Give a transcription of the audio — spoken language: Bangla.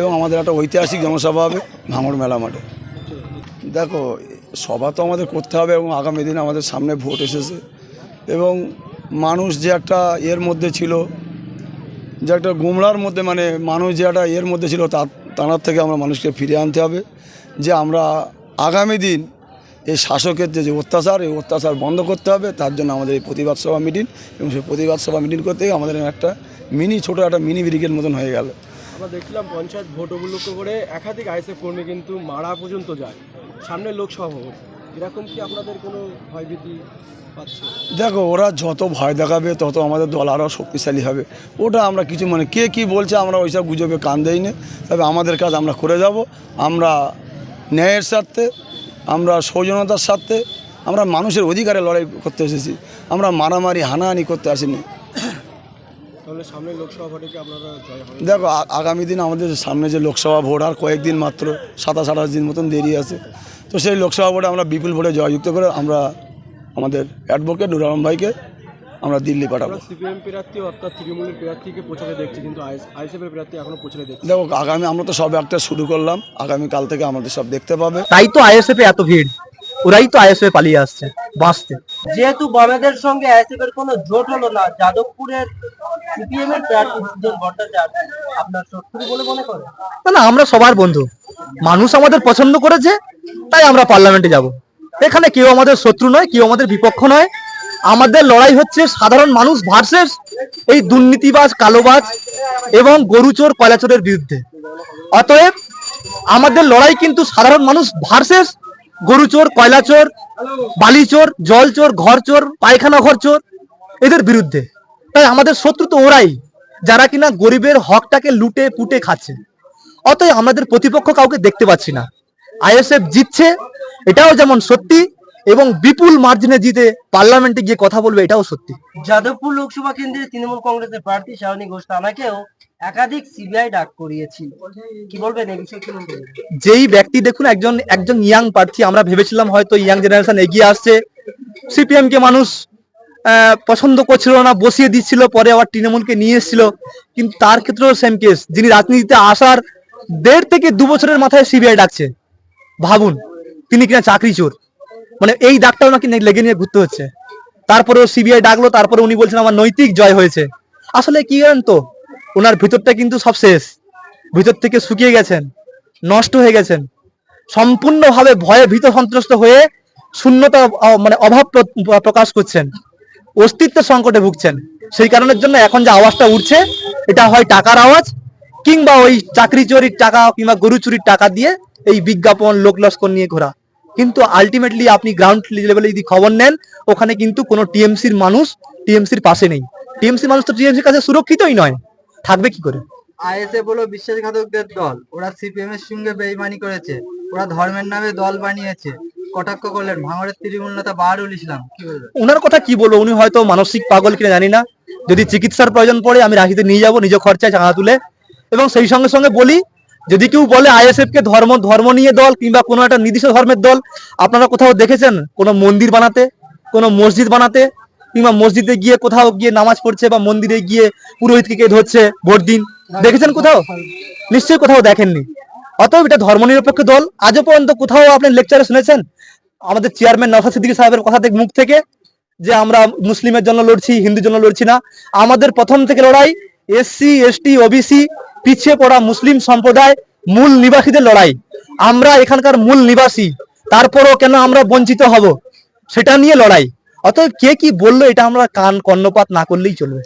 এবং আমাদের একটা ঐতিহাসিক জনসভা হবে ভাঙড় মেলা মাঠে। দেখো, সভা তো আমাদের করতে হবে এবং আগামী দিন আমাদের সামনে ভোট এসেছে। এবং মানুষ যে একটা এর মধ্যে ছিল, যে একটা গুমরার মধ্যে মানে মানুষ যে একটা এর মধ্যে ছিল তার তার থেকে আমরা মানুষকে ফিরে আনতে হবে যে আমরা আগামী দিন এই শাসকের যে অত্যাচার, এই অত্যাচার বন্ধ করতে হবে। তার জন্য আমাদের এই প্রতিবাদ সভা মিটিং এবং সেই প্রতিবাদ সভা মিটিং করতে আমাদের একটা মিনি, ছোটো একটা মিনি ব্রিগেড মতন হয়ে গেল। আমরা দেখলাম পঞ্চায়েত ভোট উপলক্ষ করে একাধিক আইএসএফ কর্মী কিন্তু মারা পর্যন্ত যায়। সামনে লোকসভা এরকম কি আপনাদের কোনো ভয়ভীতি দেখো, ওরা যত ভয় দেখাবে, তত আমাদের দল আরও শক্তিশালী হবে। ওটা আমরা কিছু মানে কে কি বলছে আমরা ওইসব গুজবে কান দেই তবে আমাদের কাজ আমরা করে যাব। আমরা ন্যায়ের স্বার্থে, আমরা সৌজনতার স্বার্থে, আমরা মানুষের অধিকারে লড়াই করতে এসেছি। আমরা মারামারি, হানাহানি করতে আসিনি। তাহলে সামনে লোকসভা ভোটে কি আপনারা জয় হবে দেখো আগামী দিন আমাদের সামনে যে লোকসভা ভোট আর কয়েকদিন মাত্র সাতাশ আঠাশ দিন মতন দেরি আছে। তো সেই লোকসভা ভোটে আমরা বিপুল ভোটে জয়যুক্ত করে আমরা আমাদের অ্যাডভোকেট নুর আলম ভাইকে আমরা দিল্লি পাঠাবো। সিপিএম প্রার্থী অর্থাৎ তৃণমূলের প্রার্থীকে প্রচারে দেখছি কিন্তু আইএসএফ প্রার্থী এখনও প্রচারে দেখছি দেখো আগামী আমরা তো সব একটা শুরু করলাম আগামী কাল থেকে আমাদের সব দেখতে পাবে। তাই তো আইএসএফ এ এত ভিড় ওরাই তো আইএসএফ পালিয়ে আসছে বাঁচতে। যেহেতু বামেদের সঙ্গে আইএসএফ এর কোনো জোট হলো না যাদবপুরের না না, আমরা সবার বন্ধু। মানুষ আমাদের পছন্দ করেছে, তাই আমরা পার্লামেন্টে যাব। এখানে কেউ আমাদের শত্রু নয়, কেউ আমাদের বিপক্ষ নয়। আমাদের লড়াই হচ্ছে সাধারণ মানুষ ভার্সেস এই দুর্নীতিবাজ, কালোবাজ এবং গরুচোর কয়লাচোরের বিরুদ্ধে। অতএব আমাদের লড়াই কিন্তু সাধারণ মানুষ ভার্সেস গরু চোর, কয়লা চোর, বালি চোর কয়লাচোর চোর, ঘর চোর, পায়খানা ঘর চোর, এদের বিরুদ্ধে। তাই আমাদের শত্রু তো ওরাই যারা কিনা গরিবের হকটাকে লুটে পুটে খাচ্ছে। অতএব আমাদের প্রতিপক্ষ কাউকে দেখতে পাচ্ছি না। আইএসএফ জিতছে এটাও যেমন সত্যি এবং বিপুল মার্জিনে জিতে পার্লামেন্টে গিয়ে কথা বলবে এটাও সত্যি। যাদবপুর লোকসভা কেন্দ্রে তৃণমূল কংগ্রেসের প্রার্থী শাওনি ঘোষ তানাকেও একাধিক সিবিআই ডাক করিয়েছিল কি বলবেন এই বিষয়ে কি যেই ব্যক্তি দেখুন একজন একজন ইয়াং প্রার্থী আমরা ভেবেছিলাম হয়তো ইয়াং জেনারেশন এগিয়ে আসছে। সিপিএম কে মানুষ পছন্দ করছিল না, বসিয়ে দিচ্ছিল, পরে আবার তৃণমূলকে নিয়ে এসেছিল। কিন্তু তার ক্ষেত্রেও সেম কেস যিনি রাজনীতিতে আসার দেড় থেকে দু বছরের মাথায় সিবিআই ডাকছে। ভাবুন, তিনি কিনা চাকরি চোর। মানে এই দাগটাও নাকি লেগে নিয়ে ঘুরতে হচ্ছে। তারপরেও সিবিআই ডাকলো, তারপরে উনি বলছেন, আমার নৈতিক জয় হয়েছে। আসলে কি জানেন তো, ওনার ভিতরটা কিন্তু সব শেষ। ভিতর থেকে শুকিয়ে গেছেন, নষ্ট হয়ে গেছেন। সম্পূর্ণভাবে ভয়ে ভীত সন্ত্রস্ত হয়ে শূন্যতা মানে অভাব প্র- প্রকাশ করছেন। অস্তিত্ব সংকটে ভুগছেন। সেই কারণের জন্য এখন যে আওয়াজটা উঠছে, এটা হয় টাকার আওয়াজ কিংবা ওই চাকরি চুরির টাকা কিংবা গরু চুরির টাকা দিয়ে এই বিজ্ঞাপন, লোক লস্কর নিয়ে ঘোরা। কিন্তু আলটিমেটলি আপনি গ্রাউন্ড লেভেলে যদি খবর নেন, ওখানে কিন্তু কোনো টিএমসির মানুষ টিএমসির পাশে নেই। টিএমসি মানুষ তো টিএমসির কাছে সুরক্ষিতই নয়। থাকবে কি করে? আইএসএফ হলো বিশ্বাসঘাতকদের দল। ওরা সিপিএম এর সঙ্গে বেইমানি করেছে। ওরা ধর্মের নামে দল বানিয়েছে। কটাক্ষ করলেন? ভাঙড়ের তৃণমূল নেতা বাহারুল ওনার কথা কি বলব? উনি হয়তো মানসিক পাগল কিনা জানি না। যদি চিকিৎসার প্রয়োজন পড়ে, আমি রাখিতে নিয়ে যাব, নিজ খরচায় চাঁদা তুলে। এবং সেই সঙ্গে সঙ্গে বলি, যদি কেউ বলে আইএসএফ কে ধর্ম ধর্ম নিয়ে দল কিংবা কোনো একটা নির্দিষ্ট ধর্মের দল, আপনারা কোথাও দেখেছেন? কোনো মন্দির বানাতে, কোনো মসজিদ বানাতে, কিংবা মসজিদে গিয়ে কোথাও গিয়ে নামাজ পড়ছে বা মন্দিরে গিয়ে পুরোহিতকে কে ধরছে ভোট দিন? দেখেছেন কোথাও? নিশ্চয়ই কোথাও দেখেননি। অতএব এটা ধর্মনিরপেক্ষ দল। আজও পর্যন্ত কোথাও আপনি লেকচারে শুনেছেন? আমাদের চেয়ারম্যান নওশাদ সিদ্দিকী সাহেবের কথা থেকে মুখ থেকে, যে আমরা মুসলিমের জন্য লড়ছি, হিন্দুর জন্য লড়ছি না। আমাদের প্রথম থেকে লড়াই এসসি, এসটি, ওবিসি, পিছিয়ে পড়া মুসলিম সম্প্রদায়, মূল নিবাসীদের লড়াই। আমরা এখানকার মূল নিবাসী, তারপরও কেন আমরা বঞ্চিত হব? সেটা নিয়ে লড়াই। অতএব কে কি বলল, এটা আমরা কান কর্ণপাত না করলেই চলবে।